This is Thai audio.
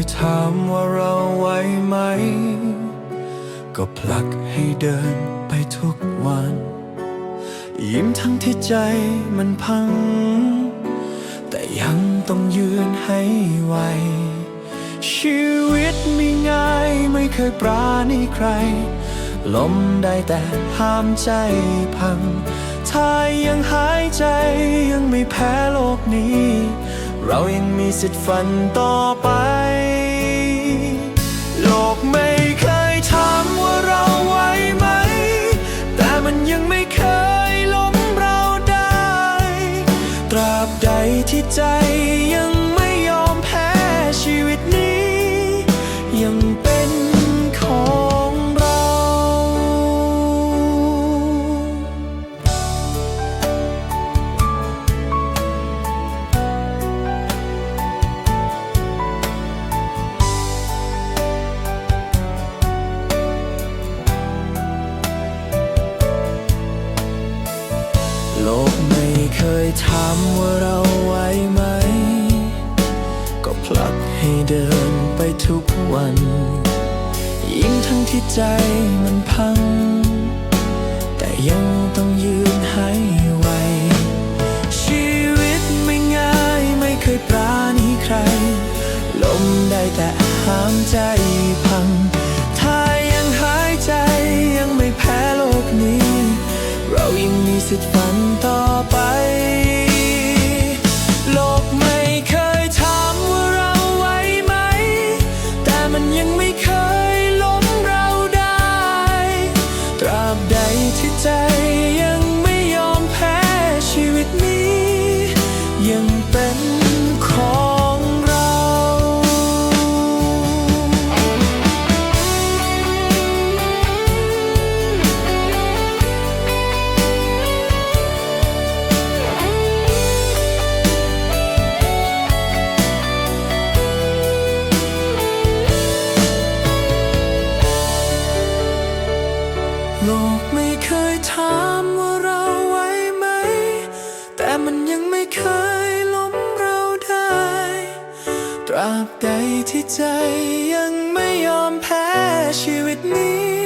ยถามว่าเราไหวไหม ก็ผลักให้เดินไปทุกวัน ยิ้มทั้งที่ใจมันพัง แต่ยังต้องยืนให้ไหว ชีวิตไม่ง่ายไม่เคยปราณีใครลมได้แต่ห้ามใจพัง ถ้ายังหายใจยังไม่แพ้โลกนี้ เรายังมีสิทธิ์ฝันต่อไป ใดที่ใจยัง เคยถามว่าเราไหวไหม ก็ผลักให้เดินไปทุกวัน ยิ่งทั้งที่ใจมันพัง แต่ยังต้องยืนให้ไหว ชีวิตไม่ง่ายไม่เคยปราณีใคร ลมได้แต่ห้ามใจพังถ้ายังหายใจยังไม่แพ้โลกนี้เรายังมีสิทธิ์ฝันต่อ ไป โลกไม่เคยถามว่าเราไหวไหม แต่มันยังไม่เคยล้มเราได้ ตราบใดที่ใจยังไม่ยอมแพ้ชีวิตนี้ยังเป็นของ โลกไม่เคยถามว่าเราไหวไหม แต่มันยังไม่เคยล้มเราได้ ตราบใดที่ใจยังไม่ยอมแพ้ชีวิตนี้